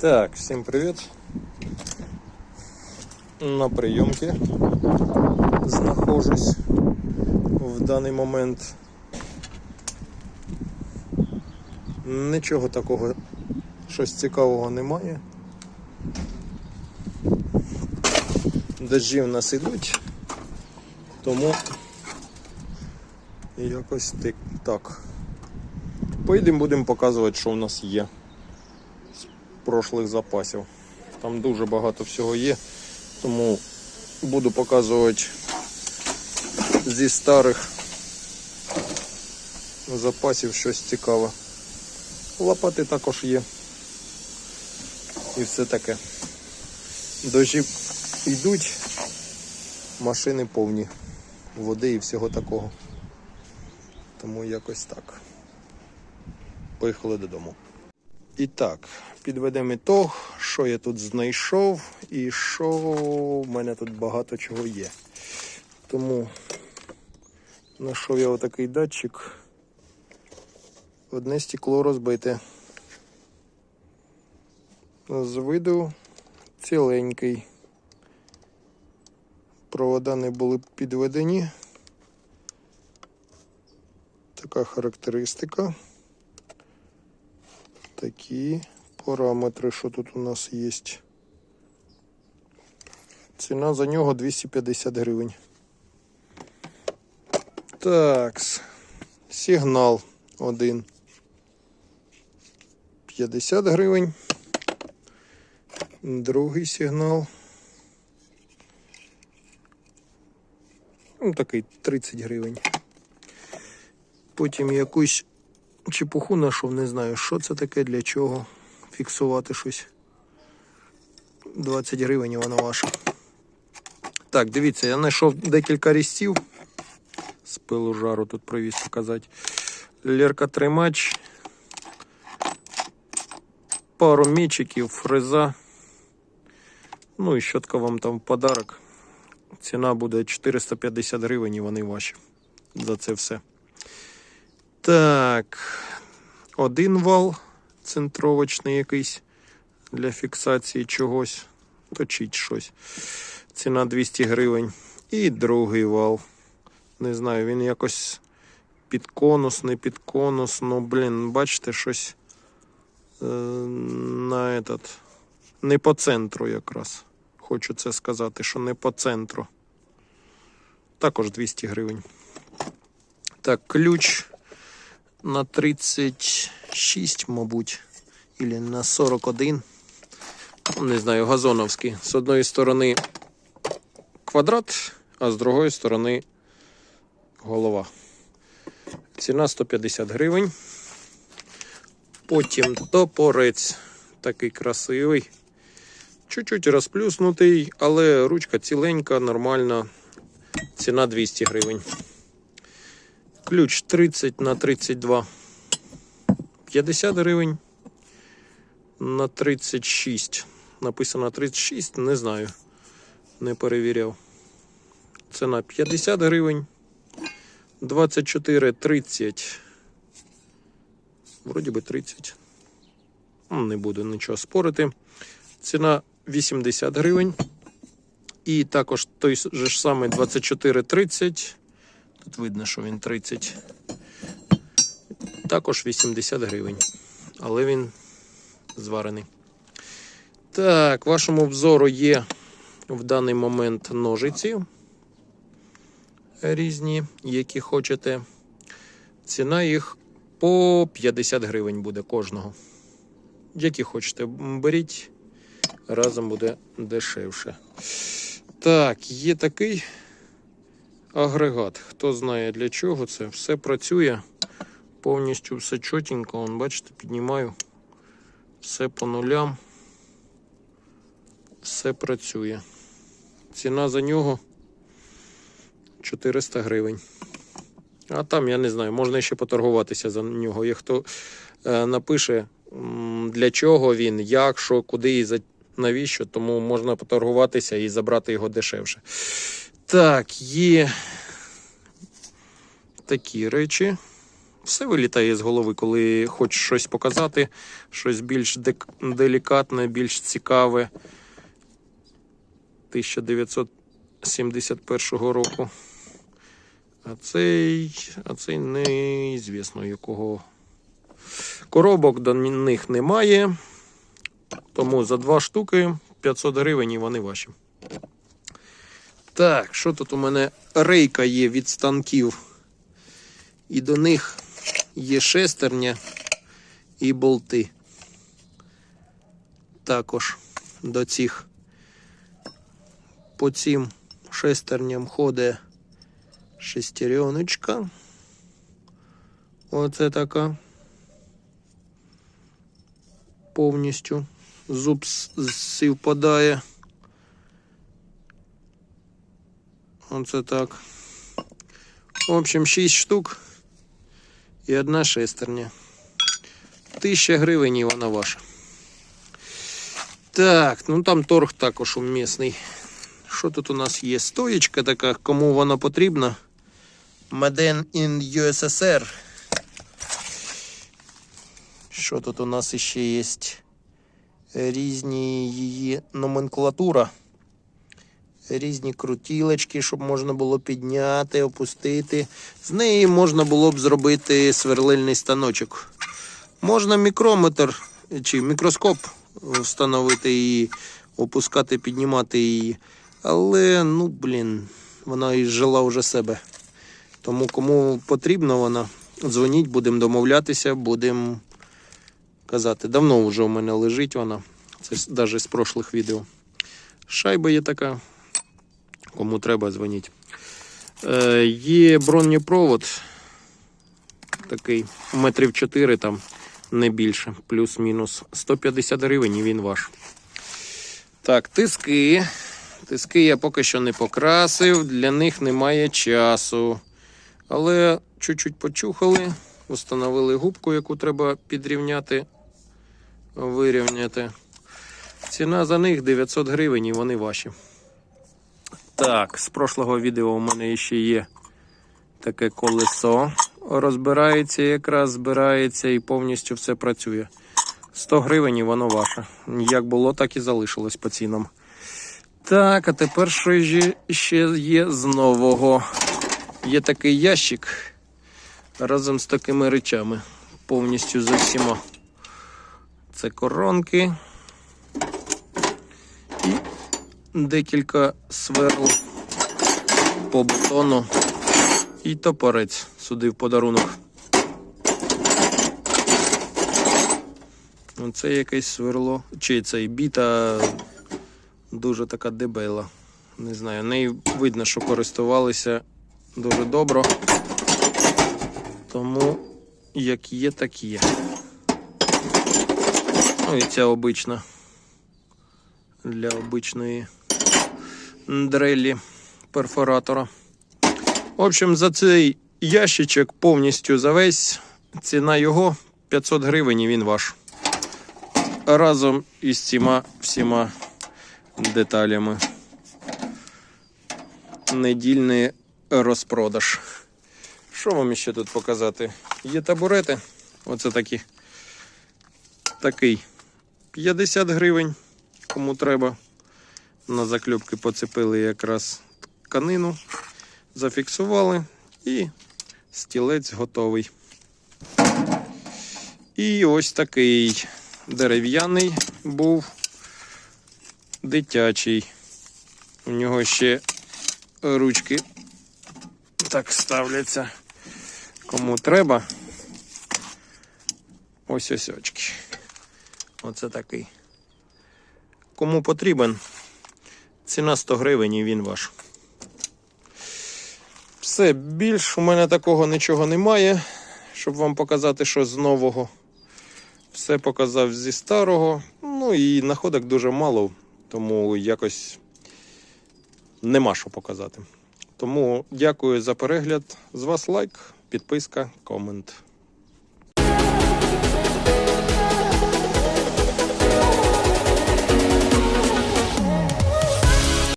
Так, всім привіт. На прийомці знаходжусь в даний момент. Нічого такого, щось цікавого немає. Дожді в нас ідуть, тому якось так. Поїдемо, будемо показувати, що в нас є прошлих запасів. Там дуже багато всього є, тому буду показувати зі старих запасів щось цікаве. Лопати також є. І все таке. Дожі йдуть, машини повні води і всього такого. Тому якось так. Поїхали додому. І так, підведемо ітог, що я тут знайшов і що в мене тут багато чого є. Тому знайшов я отакий датчик. Одне стекло розбите. З виду ціленький. Провода не були підведені. Така характеристика такі параметри, що тут у нас є. Ціна за нього 250 гривень. Так, сигнал один. 50 гривень. Другий сигнал. Ну, такий 30 гривень. Потім якусь чепуху знайшов, не знаю, що це таке, для чого фіксувати щось. 20 гривень вона ваша. Так, дивіться, я знайшов декілька різців. З пилу жару тут привіз показати. Лерка тримач. Пару мічиків, фреза. Ну і щотка вам там в подарок. Ціна буде 450 гривень і вони ваші. За це все. Так, один вал центровочний якийсь для фіксації чогось. Точить щось. Ціна 200 гривень. І другий вал. Не знаю, він якось під конус, не під конус. Ну, блін, бачите, щось е, на этот, не по центру якраз. Хочу це сказати, що не по центру. Також 200 гривень. Так, ключ на 36, мабуть, или на 41. Ну, Не знаю, газоновський. З одної сторони квадрат, а з другої сторони голова. Ціна 150 гривень. Потім топорець такий красивий. Чуть-чуть розплюснутий, але ручка ціленька, нормальна. Ціна 200 гривень. Ключ 30 на 32 50 гривень. На 36. Написано 36, не знаю. Не перевіряв. Ціна 50 гривень. 24 30. Вроді би 30. Ну, Не буду нічого спорити. Ціна 80 гривень. І також той же ж самий 24 30. Тут видно, що він 30. Також 80 гривень. Але він зварений. Так, вашому взору є в даний момент ножиці різні, які хочете. Ціна їх по 50 гривень буде кожного. Які хочете, беріть, разом буде дешевше. Так, є такий агрегат. Хто знає для чого це, все працює. Повністю все чотенько. Вон, бачите, піднімаю. Все по нулям. Все працює. Ціна за нього 400 гривень. А там, я не знаю, можна ще поторгуватися за нього. Є хто е, напише, для чого він, як, що, куди і за навіщо, тому можна поторгуватися і забрати його дешевше. Так, є такі речі. все вилітає з голови, коли хочеш щось показати, щось більш делікатне, більш цікаве. 1971 року. А цей, а цей неізвісно якого. Коробок до них немає. Тому за два штуки 500 гривень і вони ваші. Так, що тут у мене рейка є від станків. І до них є шестерня і болти. Також до цих по цим шестерням ходить шестереночка. Оце така. Повністю зуб співпадає. Оце так. В общем, 6 штук і одна шестерня. Тисяча гривень і вона ваша. Так, ну там торг також умісний. Що тут у нас є? Стоєчка така, кому вона потрібна. Made in USSR. Що тут у нас іще є? Різні її номенклатура. Різні крутілочки, щоб можна було підняти, опустити. З неї можна було б зробити сверлильний станочок. Можна мікрометр чи мікроскоп встановити і опускати, піднімати її. Але, ну, блін, вона і жила вже себе. Тому кому потрібна вона, дзвоніть, будемо домовлятися, будемо казати. Давно вже у мене лежить вона. Це навіть з прошлих відео. Шайба є така. Кому треба, дзвоніть. Е, є бронепровод. Такий метрів 4 там, не більше, плюс-мінус. 150 гривень і він ваш. Так, тиски. Тиски я поки що не покрасив, для них немає часу. Але чуть-чуть почухали, встановили губку, яку треба підрівняти, вирівняти. Ціна за них 900 гривень і вони ваші. Так, з прошлого відео у мене ще є таке колесо. Розбирається, якраз збирається і повністю все працює. 100 гривень і воно ваше. Як було, так і залишилось по цінам. Так, а тепер що ще є з нового? Є такий ящик разом з такими речами. Повністю з усіма. Це коронки. Декілька сверл по бетону. І топорець сюди в подарунок. Це якесь сверло. Чи це біта дуже така дебела. Не знаю, нею видно, що користувалися дуже добре. Тому як є, так є. Ну і ця обична для обичної дрелі перфоратора. В общем, за цей ящичок повністю за весь ціна його 500 гривень і він ваш. Разом із цими всіма деталями. Недільний розпродаж. Що вам ще тут показати? Є табурети. Оце такі. Такий 50 гривень, кому треба. На закльопки поцепили якраз тканину, зафіксували і стілець готовий. І ось такий дерев'яний був дитячий. У нього ще ручки так ставляться. Кому треба. Ось ось очки. Оце такий. Кому потрібен, ціна 100 гривень і він ваш. Все, більш у мене такого нічого немає, щоб вам показати щось з нового. Все показав зі старого. Ну і находок дуже мало, тому якось нема що показати. Тому дякую за перегляд. З вас лайк, підписка, комент.